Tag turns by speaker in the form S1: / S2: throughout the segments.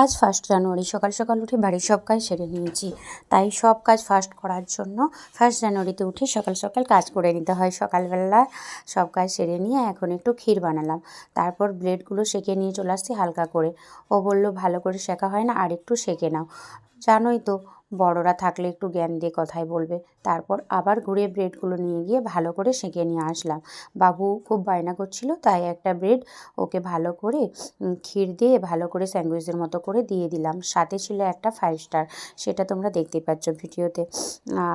S1: আজ first January সকাল সকাল উঠে বাড়ির সব কাজ সেরে নিয়েছি। তাই সব কাজ ফার্স্ট করার জন্য ফার্স্ট জানুয়ারিতে উঠে সকাল সকাল কাজ করে নিতে হয়। সকালবেলা সব কাজ সেরে নিয়ে এখন একটু ক্ষীর বানালাম। তারপর ব্রেডগুলো সেঁকে নিয়ে চলে আসছি হালকা করে। ও বলল, ভালো করে শেখা হয় না, আর একটু সেঁকে নাও। জানোই তো, বড়রা থাকলে একটু জ্ঞান দিয়ে কথাই বলবে। তারপর আবার ঘুরে ব্রেডগুলো নিয়ে গিয়ে ভালো করে সেঁকে নিয়ে আসলাম। বাবু খুব বায়না করছিল, তাই একটা ব্রেড ওকে ভালো করে ক্ষীর দিয়ে ভালো করে স্যান্ডউইচের মতো করে দিয়ে দিলাম। সাথে ছিল একটা ফাইভ স্টার সেটা তোমরা দেখতেই পাচ্ছ ভিডিওতে।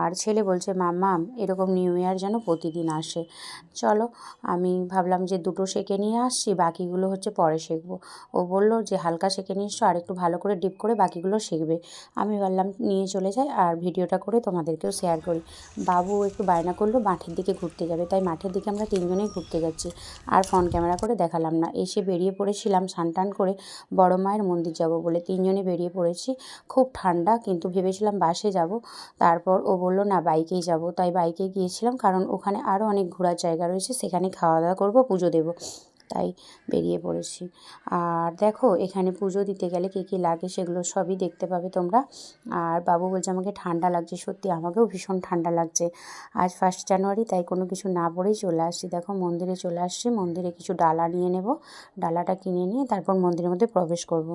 S1: আর ছেলে বলছে মাম্মাম এরকম নিউ ইয়ার যেন প্রতিদিন আসে। চলো, আমি ভাবলাম যে দুটো সেঁকে নিয়ে আসছি, বাকিগুলো হচ্ছে পরে শেখবো ও বলল, যে হালকা সেঁকে নিয়ে এসছো আর একটু ভালো করে ডিপ করে বাকিগুলো শিখবে আমি বললাম, নিয়ে চলে যাই আর ভিডিওটা করে তোমাদেরকেও শেয়ার করি। বাবু একটু বায়না করল, মাঠের দিকে ঘুরতে যাবে। তাই মাঠের দিকে আমরা তিনজনেই ঘুরতে যাচ্ছি। আর ফোন ক্যামেরা করে দেখালাম না। এসে বেরিয়ে পড়েছিলাম স্নান করে বড় মায়ের মন্দির যাব বলে। তিনজনে বেরিয়ে পড়েছি। খুব ঠান্ডা, কিন্তু ভেবেছিলাম বাসে যাব। তারপর ও বলল, না বাইকেই যাব। তাই বাইকে গিয়েছিলাম, কারণ ওখানে আরও অনেক ঘোরার জায়গা রয়েছে। সেখানে খাওয়া দাওয়া করব, পুজো দেবো। তাই বেরিয়ে পড়েছি। আর দেখো, এখানে পুজো দিতে গেলে কী কী লাগে সেগুলো সবই দেখতে পাবে তোমরা। আর বাবু বলছে, আমাকে ঠান্ডা লাগছে, সত্যি আমাকেও ভীষণ ঠান্ডা লাগছে। আজ ফার্স্ট জানুয়ারি তাই কোনো কিছু না পড়েই চলে আসছি। দেখো, মন্দিরে চলে আসছি, মন্দিরে কিছু ডালা নিয়ে নেব। ডালাটা কিনে নিয়ে তারপর মন্দিরের মধ্যে প্রবেশ করব।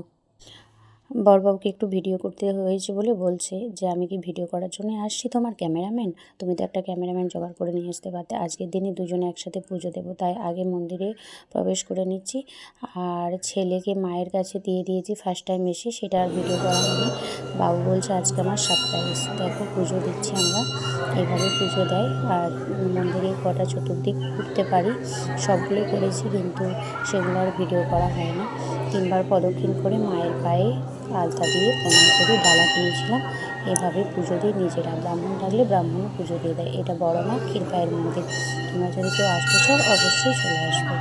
S1: বরবাবুকে একটু ভিডিও করতে হয়েছে বলে বলছে যে, আমি কি ভিডিও করার জন্য আসছি তোমার ক্যামেরাম্যান তুমি তো একটা ক্যামেরাম্যান জোগাড় করে নিয়ে আসতে পারতে। আজকের দিনে দুজনে একসাথে পুজো দেবো, তাই আগে মন্দিরে প্রবেশ করে নিচ্ছি। আর ছেলেকে মায়ের কাছে দিয়ে দিয়েছি ফার্স্ট টাইম এসে, সেটা আর ভিডিও করা হয়নি। বাবু বলছে, আজকে আমার সারপ্রাইজ দেখো, পুজো দিচ্ছি আমরা। এইভাবে পুজো দেয়। আর মন্দিরে কটা চতুর্দিক ঘুরতে পারি সবগুলোই করেছি, কিন্তু সেগুলো আর ভিডিও করা হয় না তিনবার প্রদক্ষিণ করে মায়ের পায়ে আলতা দিয়ে প্রণাম করে ডালা কিনেছিলাম। এভাবে পুজো দিয়ে নিজেরা ব্রাহ্মণ থাকলে ব্রাহ্মণও পুজো দিয়ে দেয়। এটা বড় মা ক্ষীরপায়ের মন্দির। তোমরা যদি কেউ আসতে চাও, অবশ্যই চলে আসবে।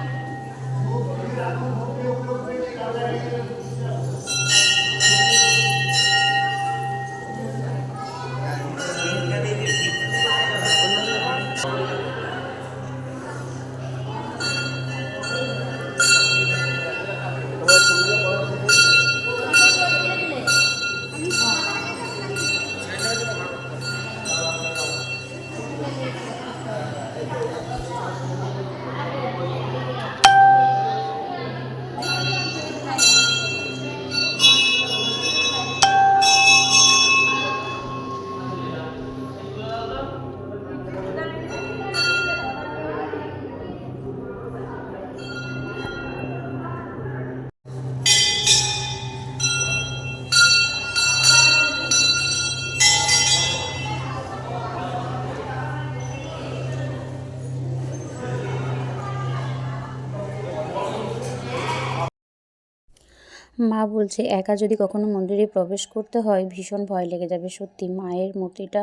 S1: মা বলছে, একা যদি কখনো মন্দিরে প্রবেশ করতে হয়, ভীষণ ভয় লেগে যাবে, সত্যি। মায়ের মূর্তিটা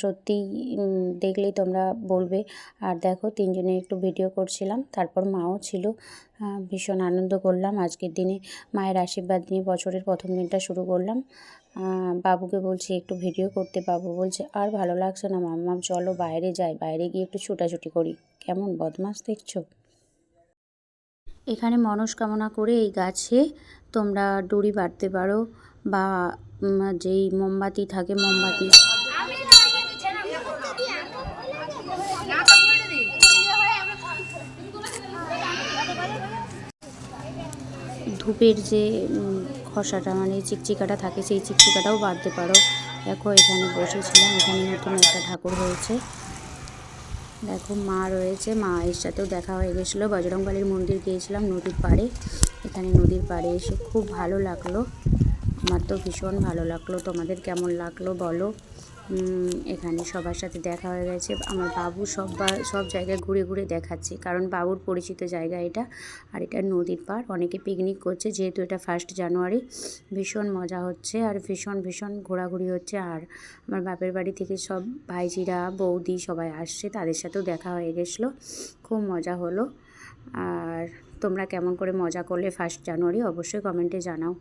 S1: সত্যি দেখলেই তোমরা বলবে। আর দেখো, তিনজনে একটু ভিডিও করছিলাম, তারপর মাও ছিল। ভীষণ আনন্দ করলাম আজকের দিনে। মায়ের আশীর্বাদ নিয়ে বছরের প্রথম দিনটা শুরু করলাম। বাবুকে বলছি, একটু ভিডিও করতে বাবু বলছে, আর ভালো লাগছে না মাম্মাম, চলো বাইরে যাই, বাইরে গিয়ে একটু ছোটাছুটি করি। কেমন বদমাস দেখছ? এখানে মনস্কামনা করে এই গাছে তোমরা দড়ি বাঁধতে পারো বা যেই মোমবাতি থাকে মোমবাতি। ধূপের যে খসাটা মানে চিকচিকাটা থাকে, সেই চিকচিকাটাও বাঁধতে পারো। দেখো, এখানে বসেছিলাম, এখানে নতুন একটা ঠাকুর হয়েছে। দেখো মা রয়েছে, মা এর সাথেও দেখা হয়ে গেছিল। বজরংবালির মন্দির গিয়েছিলাম, নদীর পাড়ে। এখানে নদীর পাড়ে এসে খুব ভালো লাগল। আমার তো ভীষণ ভালো লাগল। তোমাদের কেমন লাগল বলো? এখানে সবার সাথে দেখা হয়ে গেছে। আমার বাবু সব সব জায়গায় ঘুরে ঘুরে দেখাচ্ছে। কারণ বাবুর পরিচিত জায়গা এটা, আর এটা নদীর পাড়। অনেকে পিকনিক করছে, যেহেতু এটা ফার্স্ট জানুয়ারি ভীষণ মজা হচ্ছে আর ভীষণ ভীষণ ঘোরাঘুরি হচ্ছে। আর আমার বাপের বাড়ি থেকে সব ভাইজিরা, বৌদি সবাই আসছে, তাদের সাথেও দেখা হয়ে গেছিল। খুব মজা হলো। আর তোমরা কেমন করে মজা করলে ফার্স্ট জানুয়ারি অবশ্যই কমেন্টে জানাও।